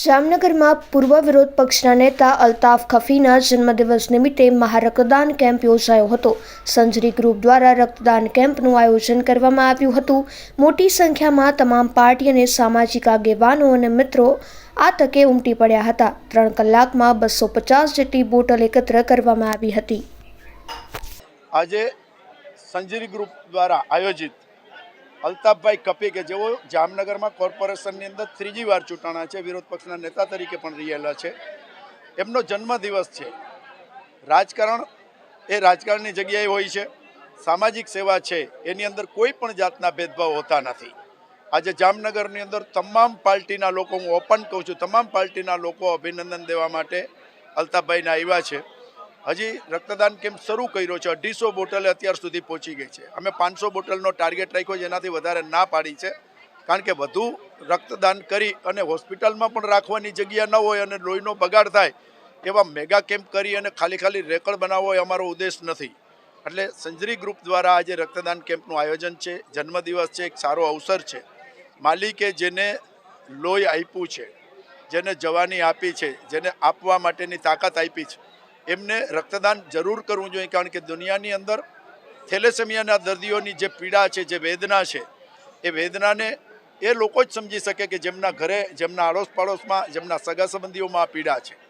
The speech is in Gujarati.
જામનગરમાં પૂર્વ વિરોધ પક્ષના નેતા અલ્તાફ ખફીના જન્મદિવસ નિમિત્તે મહારક્તદાન કેમ્પ યોજાયો હતો. સંજરી ગ્રુપ દ્વારા રક્તદાન કેમ્પનું આયોજન કરવામાં આવ્યું હતું. મોટી સંખ્યામાં તમામ પાર્ટી અને સામાજિક આગેવાનો અને મિત્રો આ તકે ઉમટી પડ્યા હતા. ત્રણ કલાકમાં બસો પચાસ જેટલી બોટલ એકત્ર કરવામાં આવી હતી. આજે સંજરી ગ્રુપ દ્વારા આયોજિત અલ્તાફભાઈ કપી કે જેઓ જામનગરમાં કોર્પોરેશનની અંદર ત્રીજી વાર ચૂંટાણા છે, વિરોધ પક્ષના નેતા તરીકે પણ રહેલા છે. એમનો જન્મદિવસ છે. રાજકારણ એ રાજકારણની જગ્યાએ હોય છે. સામાજિક સેવા છે. એની અંદર કોઈ પણ જાતના ભેદભાવ હોતા નથી. આજે જામનગરની અંદર તમામ પાર્ટીના લોકો, હું ઓપન કહું છું, તમામ પાર્ટીના લોકો અભિનંદન દેવા માટે અલ્તાફભાઈને આવ્યા છે. હજી રક્તદાન કેમ્પ શરૂ કર્યો છે. અઢીસો બોટલ અત્યાર સુધી પહોંચી ગઈ છે. અમે પાંચસો બોટલનો ટાર્ગેટ રાખ્યો છે એનાથી વધારે ના પાડી છે. કારણ કે વધુ રક્તદાન કરી અને હોસ્પિટલમાં પણ રાખવાની જગ્યા ન હોય અને લોહીનો બગાડ થાય એવા મેગા કેમ્પ કરી અને ખાલી ખાલી રેકર્ડ બનાવવો એ અમારો ઉદ્દેશ નથી. એટલે સંજરી ગ્રુપ દ્વારા આજે રક્તદાન કેમ્પનું આયોજન છે. જન્મદિવસ છે, એક સારો અવસર છે. માલિકે જેને લોહી આપ્યું છે, જેને જવાની આપી છે, જેને આપવા માટેની તાકાત આપી છે એમને રક્તદાન જરૂર કરવું જોઈએ, કારણ કે દુનિયાની અંદર થેલેસેમિયાના દર્દીઓની જે પીડા છે, જે વેદના છે, એ વેદનાને એ લોકો જ સમજી શકે કે જેમના ઘરે, જેમના આડોશ પાડોશમાં જેમના સગા સંબંધીઓમાં પીડા છે.